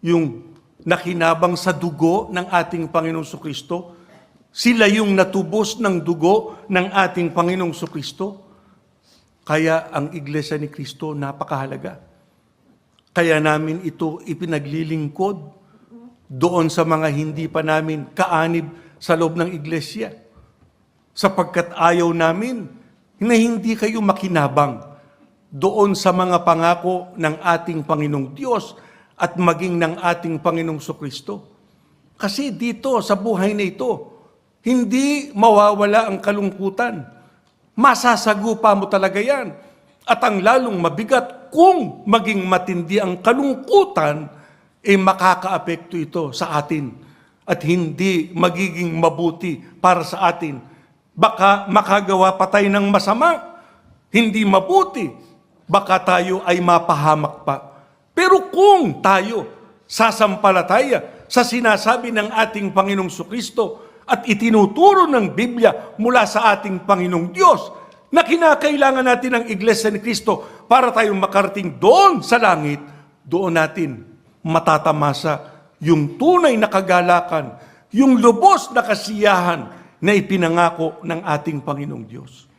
yung nakinabang sa dugo ng ating Panginoong Kristo. Sila yung natubos ng dugo ng ating Panginoong Kristo. Kaya ang Iglesia ni Kristo napakahalaga. Kaya namin ito ipinaglilingkod doon sa mga hindi pa namin kaanib sa loob ng iglesia. Sapagkat ayaw namin na hindi kayo makinabang doon sa mga pangako ng ating Panginoong Diyos at maging ng ating Panginoong Kristo. Kasi dito sa buhay na ito, hindi mawawala ang kalungkutan. Masasagupa mo talaga yan. At ang lalong mabigat kung maging matindi ang kalungkutan, eh makakaapekto ito sa atin at hindi magiging mabuti para sa atin. Baka makagawa pa tayo ng masama, hindi mabuti, baka tayo ay mapahamak pa. Pero kung tayo sasampalataya sa sinasabi ng ating Panginoong Kristo at itinuturo ng Biblia mula sa ating Panginoong Diyos, na kinakailangan natin ng Iglesia ni Kristo para tayong makarating doon sa langit, doon natin matatamasa yung tunay na kagalakan, yung lubos na kasiyahan na ipinangako ng ating Panginoong Diyos.